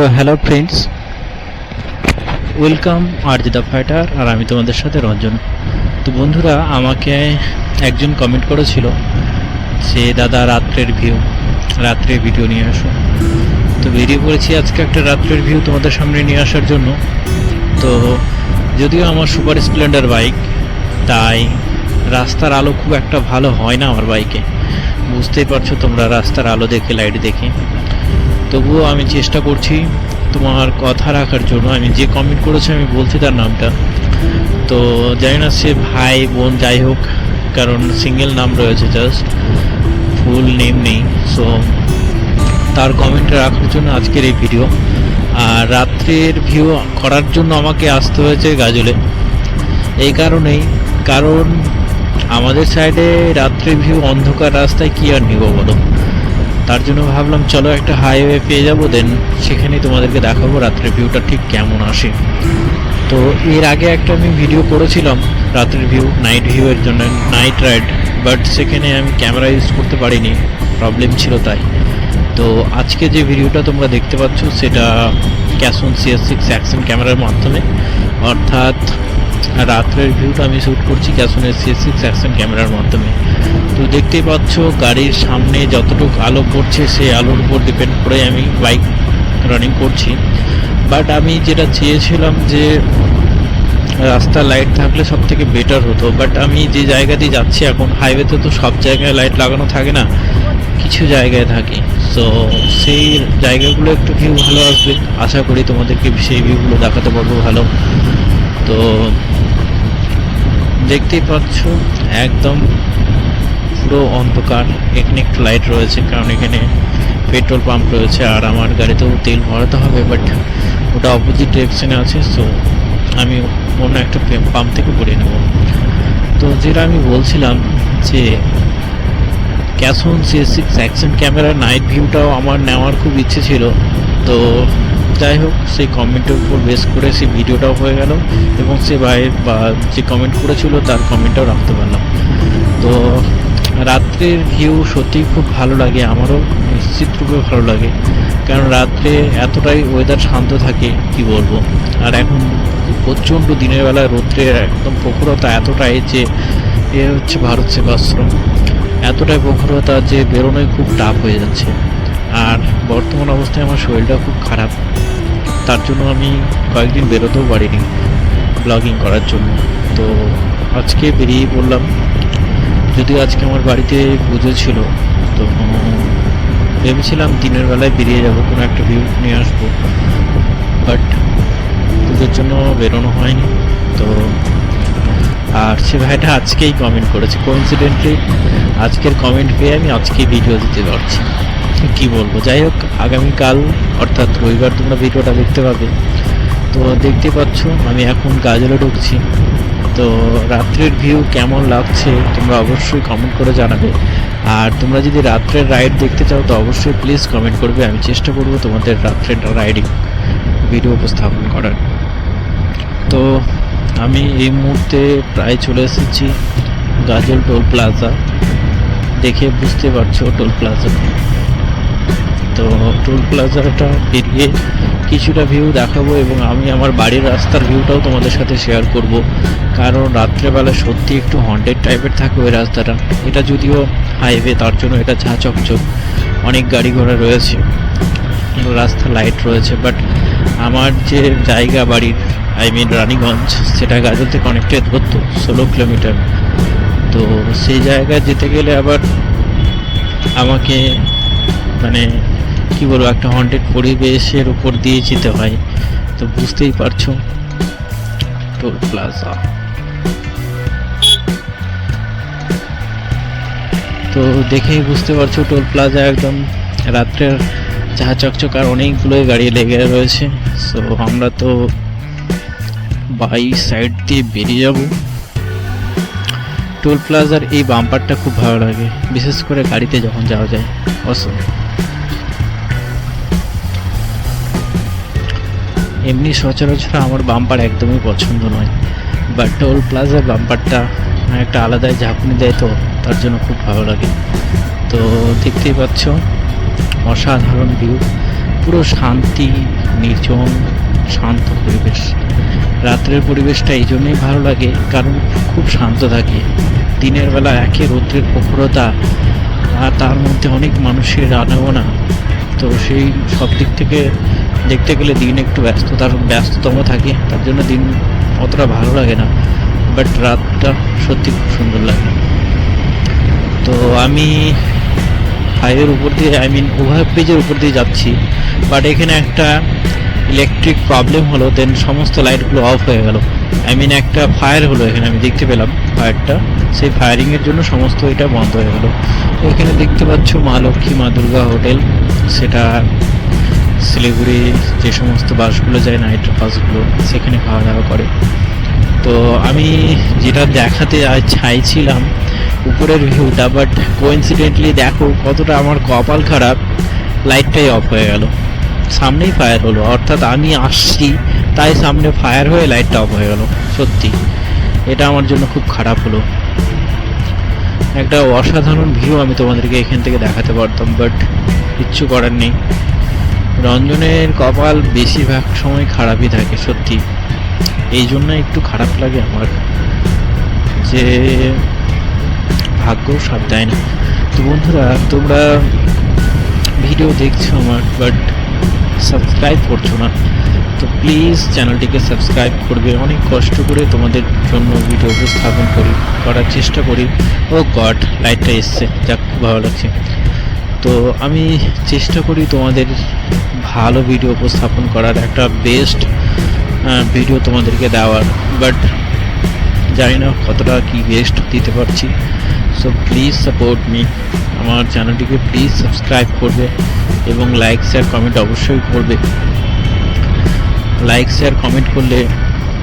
তো hello friends welcome আর the fighter আর আমি তোমাদের সাথে রঞ্জন। তো বন্ধুরা, আমাকে একজন কমেন্ট করেছিল যে, দাদা, রাত্রের ভিউ রাত্রের ভিডিও নিয়ে আসো। তো বেরিয়ে পড়েছি আজকে একটা রাত্রের ভিউ তোমাদের সামনে নিয়ে আসার জন্য। তো যদিও আমার সুপার স্প্লেন্ডার বাইক তাই রাস্তার আলো খুব একটা ভালো হয় না আমার বাইকে বুঝতেই পারছ তোমরা রাস্তার আলো দেখে লাইট দেখে। তবুও আমি চেষ্টা করছি তোমার কথা রাখার জন্য। আমি যে কমেন্ট করেছি, আমি বলছি তার নামটা। তো জানি না সে ভাই, বোন, যাই হোক, কারণ সিঙ্গেল নাম রয়েছে জাস্ট ফুল নেম নেই সো তার কমেন্ট রাখার জন্য আজকের এই ভিডিও আর রাত্রের ভিউ করার জন্য আমাকে আসতে হয়েছে গাজলে। এই কারণেই, কারণ আমাদের সাইডে রাত্রের ভিউ অন্ধকার, রাস্তায় কি আর নিব বলো? তার জন্য ভাবলাম, চলো একটা হাইওয়ে পেয়ে যাব দেন সেখানে তোমাদেরকে দেখাবো রাত্রের ভিউটা ঠিক কেমন আসে। তো এর আগে একটা আমি ভিডিও করেছিলাম, রাত্রের ভিউ নাইট ভিউয়ের জন্য নাইট রাইড বাট সেখানে আমি ক্যামেরা ইউজ করতে পারিনি প্রবলেম ছিল তাই। তো আজকে যে ভিডিওটা তোমরা দেখতে পাচ্ছ, সেটা ক্যাসন সিএস সিক্স অ্যাকশন ক্যামেরার মাধ্যমে। অর্থাৎ রাত্রের ভিউটা আমি শ্যুট করছি ক্যাসনের সিএস সিক্স অ্যাকশন ক্যামেরার মাধ্যমে। তো দেখতেই পাচ্ছ, গাড়ির সামনে যতটুকু আলো পড়ছে, সেই আলোর উপর ডিপেন্ড করে আমি বাইক রানিং করছি। বাট আমি যেটা চেয়েছিলাম যে, রাস্তার লাইট থাকলে সব থেকে বেটার হতো। বাট আমি যে জায়গা দিয়ে যাচ্ছি এখন হাইওয়েতে তো সব জায়গায় লাইট লাগানো থাকে না, কিছু জায়গায় থাকে। সো সেই জায়গাগুলো একটু ভিউ ভালো আসবে। আশা করি তোমাদেরকে সেই ভিউগুলো দেখাতে পারব ভালো। তো, দেখতেই পাচ্ছ, একদম পুরো অন্ধকার এখানে একটু লাইট রয়েছে, কারণ এখানে পেট্রোল পাম্প রয়েছে আর আমার গাড়িতেও তেল ভরাতে হবে বাট ওটা অপোজিট ডিরেকশনে আছে সো আমি অন্য একটা পাম্প থেকে ভরে নেব। তো যেটা আমি বলছিলাম যে ক্যাসন সিএস সিক্স অ্যাকশন ক্যামেরার নাইট ভিউটাও আমার নেওয়ার খুব ইচ্ছে ছিল। তো যাই হোক, সেই কমেন্টের উপর বেস করে সেই ভিডিওটাও হয়ে গেল এবং সে ভাইয়ের বা যে কমেন্ট করেছিল তার কমেন্টটাও রাখতে পারলাম। তো রাত্রের ভিউ সত্যিই খুব ভালো লাগে, আমারও নিশ্চিত রূপে ভালো লাগে। কারণ রাত্রে এতটাই ওয়েদার শান্ত থাকে, কি বলব? আর এখন প্রচণ্ড দিনের বেলায় রৌদ্রের একদম প্রখরতা এতটাই যে, এ হচ্ছে ভারত সেবাশ্রম। এতটাই প্রখরতা যে বেরোনোই খুব টাফ হয়ে যাচ্ছে। আর বর্তমান অবস্থায় আমার শরীরটা খুব খারাপ। তার জন্য আমি কয়েকদিন বেরোতেও পারিনি ব্লগিং করার জন্য। তো আজকে বেরিয়ে পড়লাম। যদিও আজকে আমার বাড়িতে পুজো ছিল, তো ভেবেছিলাম দিনের বেলায় বেরিয়ে যাব, কোনো একটা ভিউ নিয়ে আসব। বাট পুজোর জন্য বেরোনো হয়নি, তো আর সে ভাইটা আজকেই কমেন্ট করেছে। কোইন্সিডেন্টলি আজকের কমেন্ট পেয়ে আমি আজকেই ভিডিও দিতে পারছি। কি বলব? যাই হোক, আগামীকাল, অর্থাৎ রবিবার তোমরা ভিডিওটা দেখতে পাবে। তো দেখতে পাচ্ছ, আমি এখন গাজলে ঢুকছি। তো রাত্রের ভিউ কেমন লাগছে তোমরা অবশ্যই কমেন্ট করে জানাবে। আর তোমরা যদি রাত্রের রাইড দেখতে চাও, তো অবশ্যই প্লিজ কমেন্ট করবে। আমি চেষ্টা করব তোমাদের রাত্রের রাইডিং ভিডিও উপস্থাপন করার। তো আমি এই মুহূর্তে প্রায় চলে এসেছি গাজল টোল প্লাজা। দেখে বুঝতে পারছ টোল প্লাজা। তো টোল প্লাজাটা পেরিয়ে কিছুটা ভিউ দেখাবো এবং আমি আমার বাড়ির রাস্তার ভিউটাও তোমাদের সাথে শেয়ার করব। কারণ রাত্রেবেলা সত্যি একটু হন্টেড টাইপের থাকে ওই রাস্তাটা। এটা যদিও হাইওয়ে তার জন্য এটা ঝাঁ চকচক অনেক গাড়ি ঘোড়া রয়েছে, রাস্তা লাইট রয়েছে বাট আমার যে জায়গা বাড়ির আই মিন রানীগঞ্জ, সেটা গাজল থেকে অনেকটাই দূরত্ব, ষোলো কিলোমিটার। তো সেই জায়গায় যেতে গেলে আবার আমাকে মানে কি বলব, একটা হন্টেড পরিবেশের উপর দিয়ে যেতে হয়, তো বুঝতেই পারছ। টোল প্লাজা তো দেখেই বুঝতে পারছ টোল প্লাজা একদম রাত্রের চাহা চকচক আর অনেকগুলোই গাড়ি লেগে রয়েছে। সো আমরা তো বাই সাইড দিয়ে বেরিয়ে যাব। টোল প্লাজার এই বাম্পারটা খুব ভালো লাগে, বিশেষ করে গাড়িতে যখন যাওয়া যায়। অসম এমনি সচরাচর আমার বাম্পার একদমই পছন্দ নয়। বাট টোল প্লাজার বাম্পারটা একটা আলাদাই ঝাঁকুনি দেয় তো, তার জন্য খুব ভালো লাগে। তো দেখতেই পাচ্ছ, অসাধারণ ভিউ পুরো শান্তি, নির্জন, শান্ত পরিবেশ। রাত্রের পরিবেশটা এই জন্যই ভালো লাগে, কারণ খুব শান্ত থাকে। দিনের বেলা একে রৌদ্রের প্রখরতা আর তার মধ্যে অনেক মানুষের আনাগোনা। তো সেই সব দিক থেকে দেখতে গেলে দিন একটু ব্যস্ততার, ব্যস্ততম থাকে। তার জন্য দিন অতটা ভালো লাগে না। বাট রাতটা সত্যি খুব সুন্দর লাগে। তো আমি হাইওয়ের উপর দিয়ে আই মিন ওভারব্রিজের উপর দিয়ে যাচ্ছি। বাট এখানে একটা ইলেকট্রিক প্রবলেম হলো দেন সমস্ত লাইটগুলো অফ হয়ে গেল। আই মিন একটা ফায়ার হলো এখানে, আমি দেখতে পেলাম ফায়ারটা সেই ফায়ারিংয়ের জন্য সমস্ত এটা বন্ধ হয়ে গেল। এখানে দেখতে পাচ্ছ মা লক্ষ্মী, মা দুর্গা হোটেল। সেটা শিলিগুড়ি যে সমস্ত বাসগুলো যায় নাইট বাসগুলো, সেখানে খাওয়া দাওয়া করে। তো আমি যেটা দেখাতে চাইছিলাম, উপরের ভিউটা বাট কোইন্সিডেন্টলি দেখো কতটা আমার কপাল খারাপ লাইটটাই অফ হয়ে গেল। সামনেই ফায়ার হলো, অর্থাৎ আমি আসছি, তাই সামনে ফায়ার হয়ে লাইটটা অফ হয়ে গেল, সত্যি। এটা আমার জন্য খুব খারাপ হলো। একটা অসাধারণ ভিউ আমি তোমাদেরকে এখান থেকে দেখাতে পারতাম বাট কিচ্ছু করার নেই। রঞ্জনের কপাল বেশিরভাগ সময় খারাপই থাকে, সত্যি। এই জন্য একটু খারাপ লাগে আমার, যে ভাগ্য সব দেয় না। তো বন্ধুরা, তোমরা ভিডিও দেখছ আমার বাট সাবস্ক্রাইব করছ না। তো প্লিজ চ্যানেলটিকে সাবস্ক্রাইব করবে। অনেক কষ্ট করে তোমাদের জন্য ভিডিও উপস্থাপন করি, করার চেষ্টা করি। ও গড লাইটটা এসছে। যাক খুব ভালো লাগছে। তো আমি চেষ্টা করি তোমাদের ভালো ভিডিও উপস্থাপন করার, একটা বেস্ট ভিডিও তোমাদেরকে দেওয়ার। বাট জানি না কতটা কি বেস্ট দিতে পারছি। সো প্লিজ সাপোর্ট মি আমার চ্যানেলটিকে প্লিজ সাবস্ক্রাইব করবে এবং লাইক শেয়ার কমেন্ট অবশ্যই করবে। লাইক শেয়ার কমেন্ট করলে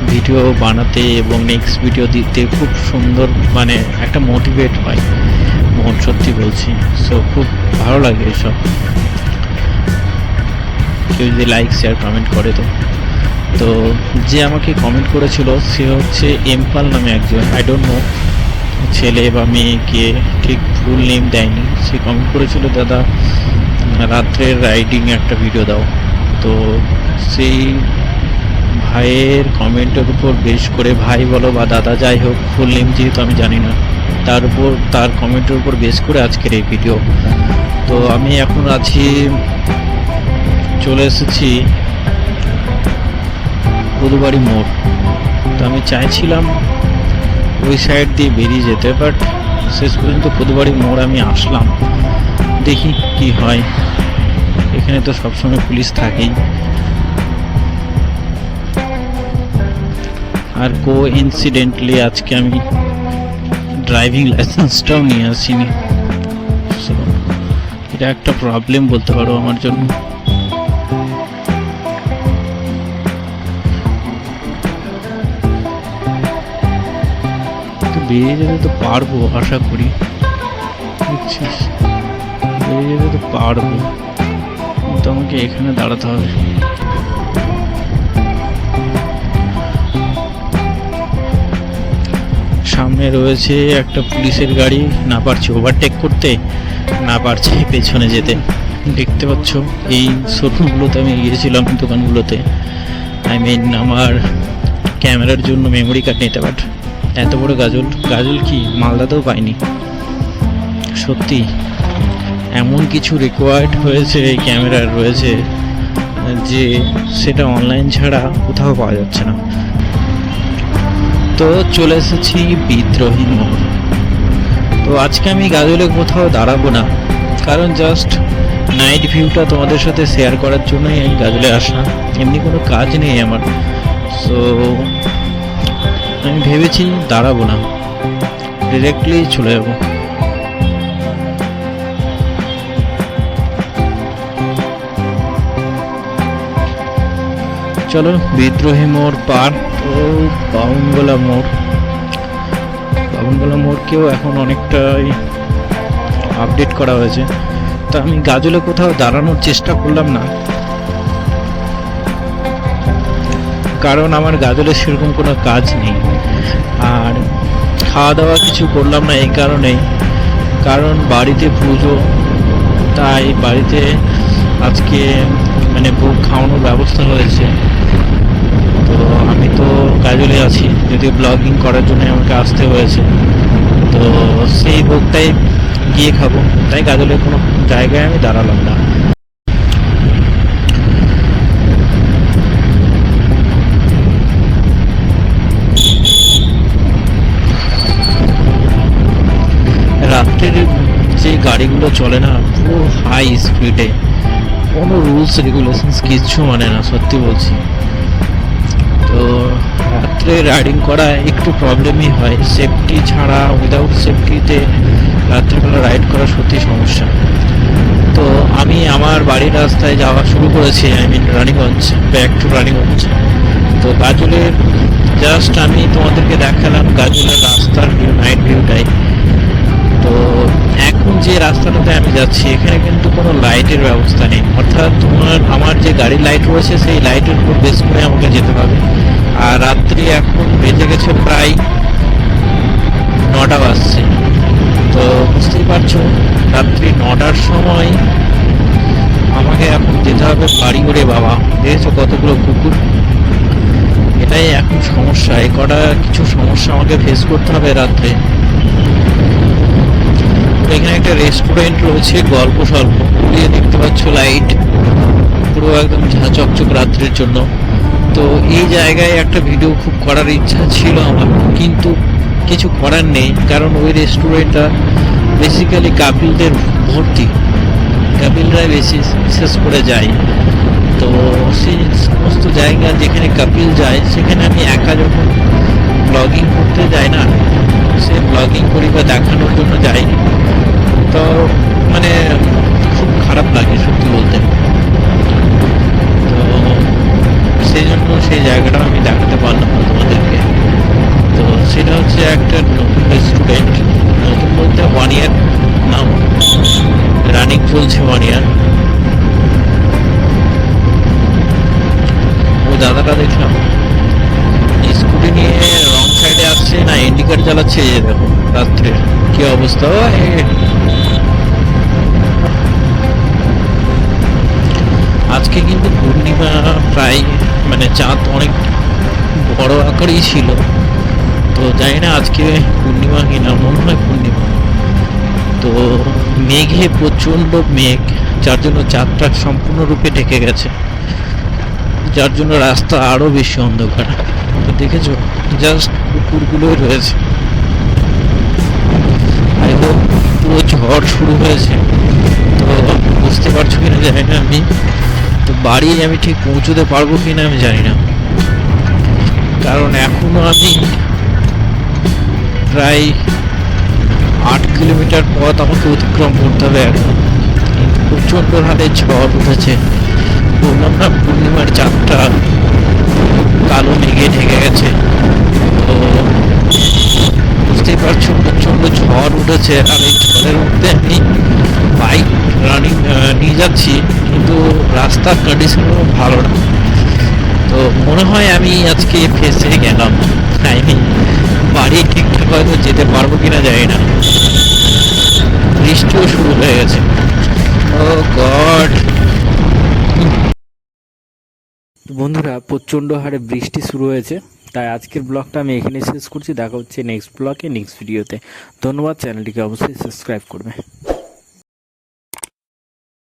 ভিডিও বানাতে এবং নেক্সট ভিডিও দিতে খুব সুন্দর মানে একটা মোটিভেট হয়। মন সত্যি বলছি। সো খুব ভালো লাগে এসব। কেউ যদি লাইক শেয়ার কমেন্ট করে তো। তো যে আমাকে কমেন্ট করেছিল, সে হচ্ছে এমপাল নামে একজন। আই ডোন্ট নো ছেলে বা মেয়েকে ঠিক ফুল নেম দেয়নি। সে কমেন্ট করেছিল, দাদা, রাত্রের রাইডিং একটা ভিডিও দাও। তো সেই ভাইয়ের কমেন্টের উপর বেশ করে ভাই বলো বা দাদা যাই হোক ফুল নেম যেহেতু আমি জানি না, তার উপর, তার কমেন্টের উপর বেশ করে আজকের এই ভিডিও তো আমি এখন আছি, চলে এসেছি বুধবাড়ি মোড়। তো আমি চাইছিলাম ওই সাইড দিয়ে বেরিয়ে যেতে বাট শেষ পর্যন্ত বুধবাড়ি মোড় আমি আসলাম। দেখি কি হয়। এখানে তো সবসময় পুলিশ থাকেই। আর কো ইনসিডেন্টলি আজকে আমি ড্রাইভিং লাইসেন্সটাও নিয়ে আসিনি। এটা একটা প্রবলেম বলতে পারো আমার জন্য। তো বেরিয়ে যেতে তো পারব, আশা করি। বুঝছিস? বেরিয়ে যেতে তো পারব। কিন্তু আমাকে এখানে দাঁড়াতে হবে। সামনে রয়েছে একটা পুলিশের গাড়ি, না পারছে ওভারটেক করতে, না পারছে পেছনে যেতে। দেখতে পাচ্ছ, এই শোরুমগুলোতে আমি গিয়েছিলাম, দোকানগুলোতে। আই মিন আমার ক্যামেরার জন্য মেমোরি কার্ড নিতে পার এত বড় গাজল গাজল কি? মালদাতেও পাইনি। সত্যি, এমন কিছু রিকোয়ার্ড হয়েছে, এই ক্যামেরার রয়েছে, যে সেটা অনলাইন ছাড়া কোথাও পাওয়া যাচ্ছে না। তো চলে এসেছি বিদ্রোহী মোড়। তো আজকে আমি গাজলে কোথাও দাঁড়াবো না, কারণ জাস্ট নাইট ভিউটা তোমাদের সাথে শেয়ার করার জন্যই আমি গাজলে আসা এমনি কোনো কাজ নেই আমার। সো আমি ভেবেছি দাঁড়াবো না। ডিরেক্টলি চলে যাব। চলো, বিদ্রোহী মোড় পার। ও বাউনগোলা মোড়। বাউনগোলা মোড়কেও এখন অনেকটাই আপডেট করা হয়েছে। তো আমি গাজলে কোথাও দাঁড়ানোর চেষ্টা করলাম না। কারণ আমার গাজলে সেরকম কোনো কাজ নেই। আর খাওয়া দাওয়া কিছু করলাম না এই কারণেই। কারণ বাড়িতে পুজো, তাই বাড়িতে আজকে মানে ভোগ খাওয়ানোর ব্যবস্থা রয়েছে। তো আমি তো কাজলে আছি, যদিও ব্লগিং করার জন্য আমাকে আসতে হয়েছে। তো সেই ভোগটাই গিয়ে খাব। তাই কাজলে কোনো জায়গায় আমি দাঁড়ালাম না। রাত্রের যে গাড়িগুলো চলে না, পুরো হাই স্পিডে কোনো রুলস রেগুলেশনস কিচ্ছু মানে না, সত্যি বলছি। তো রাত্রে রাইডিং করা একটু প্রবলেমই হয়। সেফটি ছাড়া উইদাউট সেফটিতে রাত্রেবেলা রাইড করা সত্যি সমস্যা। তো আমি আমার বাড়ির রাস্তায় যাওয়া শুরু করেছি I mean Raniganj back to Raniganj. তো গাজলের জাস্ট আমি তোমাদেরকে দেখালাম গাজলের রাস্তার ভিউ যাচ্ছি, এখানে কিন্তু কোনো লাইটের ব্যবস্থা নেই। অর্থাৎ তোমার, আমার যে গাড়ির লাইট রয়েছে, সেই লাইটের উপর বেস করে আমাকে যেতে হবে। আর রাত্রি এখন বেজে গেছে প্রায় নটা বাজছে। তো বুঝতেই পারছ, রাত্রি নটার সময় আমাকে এখন যেতে হবে বাড়ি করে বাবা। দেখেছ কতগুলো কুকুর? এটাই এখন সমস্যা। এ কটা কিছু সমস্যা আমাকে ফেস করতে হবে রাত্রে। এখানে একটা রেস্টুরেন্ট রয়েছে, গল্প স্বল্প। দিয়ে দেখতে পাচ্ছ লাইট পুরো একদম ঝা চকচক রাত্রির জন্য। তো এই জায়গায় একটা ভিডিও খুব করার ইচ্ছা ছিল আমার, কিন্তু কিছু করার নেই, কারণ ওই রেস্টুরেন্টটা বেসিক্যালি কাপিলদের ভর্তি। কাপিলরাই বেশি বিশেষ করে যায়। তো সেই সমস্ত জায়গা যেখানে কাপিল যায়, সেখানে আমি একা যখন ব্লগিং করতে যাই না ব্লগিং করি বা দেখানোর জন্য যাই। তো মানে খুব খারাপ লাগে সত্যি বলতে। তো সেই জন্য সেই জায়গাটা আমি দেখাতে পারলাম না তোমাদেরকে। তো সেটা হচ্ছে একটা নতুন রেস্টুরেন্ট নতুন বলতে ওয়ান ইয়ার নাম। রানিং চলছে ওয়ান ইয়ার ওই দাদাটা দেখলাম। স্কুটি নিয়ে আসছে না ইন্ডিকেট চালাচ্ছে দেখো রাত্রে কি অবস্থা? আজকে কিন্তু পূর্ণিমা প্রায় মানে চাঁদ অনেক বড় আকারেই ছিল। তো জানি না আজকে পূর্ণিমা কিনা মনে হয় পূর্ণিমা। তো মেঘে প্রচণ্ড মেঘ, যার জন্য চাঁদটা সম্পূর্ণরূপে ঢেকে গেছে। যার জন্য রাস্তা আরও বেশি অন্ধকার। তো দেখেছ? জাস্ট কুকুরগুলোই রয়েছে। পুরো ঝড় শুরু হয়েছে। তো বুঝতে পারছ কিনা জানি না আমি। তো বাড়ি আমি ঠিক পৌঁছতে পারব কিনা আমি জানি না। কারণ এখনও আমি প্রায় আট কিলোমিটার পথ আমাকে অতিক্রম করতে হবে এখন। প্রচণ্ড হারে ঝড় উঠেছে। না পূর্ণিমার চাঁদটা কালো মেঘে ঢেকে গেছে। তো বুঝতেই পারছ, প্রচণ্ড ঝড় উঠেছে আর এই ঝড়ের মধ্যে আমি বাইক রানিং নিয়ে যাচ্ছি, কিন্তু রাস্তার কন্ডিশনও ভালো না। তো মনে হয় আমি আজকে ফেসে গেলাম। আই মিন বাড়ি ঠিকঠাক হয়তো যেতে পারব কিনা জানি না। বৃষ্টিও শুরু হয়ে গেছে। ও গড বন্ধুরা, প্রচণ্ড হারে বৃষ্টি শুরু হয়েছে, তাই আজকের ব্লগটা আমি এখানে শেষ করছি। দেখা হচ্ছে নেক্সট ব্লগে নেক্সট ভিডিওতে ধন্যবাদ চ্যানেলটিকে অবশ্যই সাবস্ক্রাইব করবে।